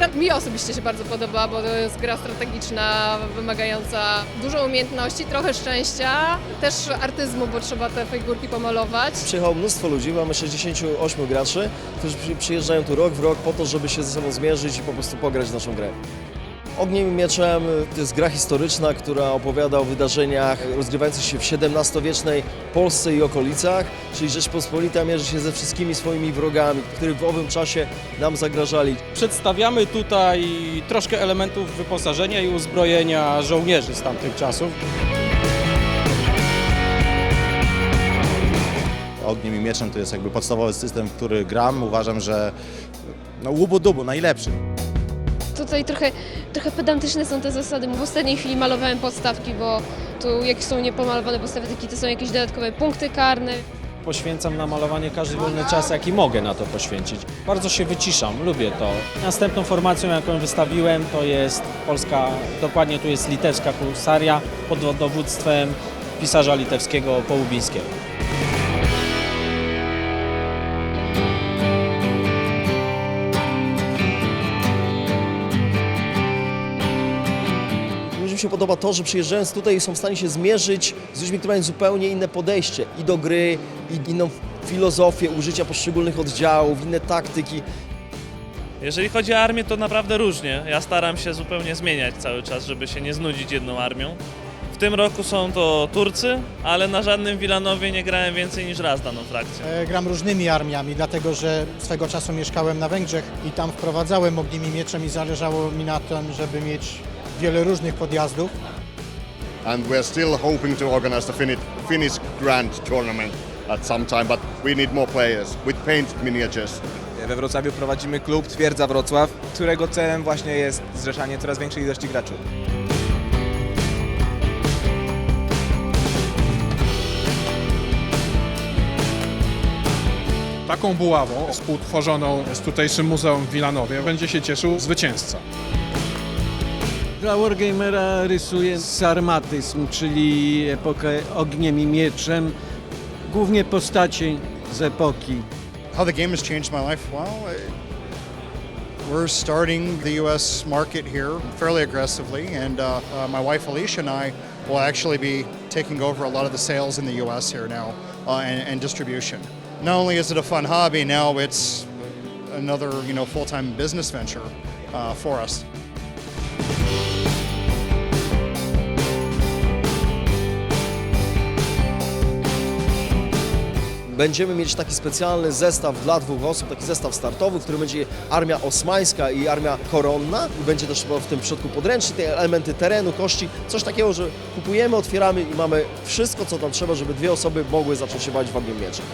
gra mi osobiście się bardzo podoba, bo to jest gra strategiczna, wymagająca dużo umiejętności, trochę szczęścia, też artyzmu, bo trzeba te figurki pomalować. Przyjechało mnóstwo ludzi, mamy 68 graczy, którzy przy- przyjeżdżają tu rok w rok po to, żeby się ze sobą zmierzyć i po prostu pograć w naszą grę. Ogniem i Mieczem to jest gra historyczna, która opowiada o wydarzeniach rozgrywających się w XVII-wiecznej Polsce i okolicach, czyli Rzeczpospolita mierzy się ze wszystkimi swoimi wrogami, którzy w owym czasie nam zagrażali. Przedstawiamy tutaj troszkę elementów wyposażenia i uzbrojenia żołnierzy z tamtych czasów. Ogniem i mieczem to jest jakby podstawowy system, w który gram. Uważam, że no łubu-dubu, najlepszy. Tutaj trochę, trochę pedantyczne są te zasady. W ostatniej chwili malowałem podstawki, bo tu jak są niepomalowane podstawki, to są jakieś dodatkowe punkty karne. Poświęcam na malowanie każdy wolny czas, jaki mogę na to poświęcić. Bardzo się wyciszam, lubię to. Następną formacją, jaką wystawiłem, to jest polska, dokładnie tu jest litewska pulsaria pod dowództwem pisarza litewskiego Połubińskiego. Się podoba to, że przyjeżdżając tutaj są w stanie się zmierzyć z ludźmi, którzy mają zupełnie inne podejście i do gry, i inną filozofię użycia poszczególnych oddziałów, inne taktyki. Jeżeli chodzi o armię, to naprawdę różnie. Ja staram się zupełnie zmieniać cały czas, żeby się nie znudzić jedną armią. W tym roku są to Turcy, ale na żadnym Wilanowie nie grałem więcej niż raz daną frakcję. E, Gram różnymi armiami, dlatego że swego czasu mieszkałem na Węgrzech i tam wprowadzałem ogniem i mieczem i zależało mi na tym, żeby mieć wiele różnych podjazdów. and we're still hoping to organize the Finnish, Finnish Grand Tournament at some time, but we need more players with painted miniatures. We Wrocławiu prowadzimy klub Twierdza Wrocław, którego celem właśnie jest zrzeszanie coraz większej ilości graczy. Taką buławą współtworzoną z tutejszym muzeum w Wilanowie będzie się cieszył zwycięzca. Dla Wargamera rysuję sarmatyzm, czyli epokę ogniem i mieczem, głównie postaci z epoki. How the game has changed my life? Well, we're starting the U.S. market here fairly aggressively, and uh, uh, my wife Alicia and I will actually be taking over a lot of the sales in the U.S. here now uh, and, and distribution. Not only is it a fun hobby, now it's another you know full-time business venture uh, for us. Będziemy mieć taki specjalny zestaw dla dwóch osób, taki zestaw startowy, w którym będzie armia osmańska i armia koronna. I będzie też w tym środku podręcznik, te elementy terenu, kości, coś takiego, że kupujemy, otwieramy i mamy wszystko, co tam trzeba, żeby dwie osoby mogły zacząć się bawić w ogniem mieczem.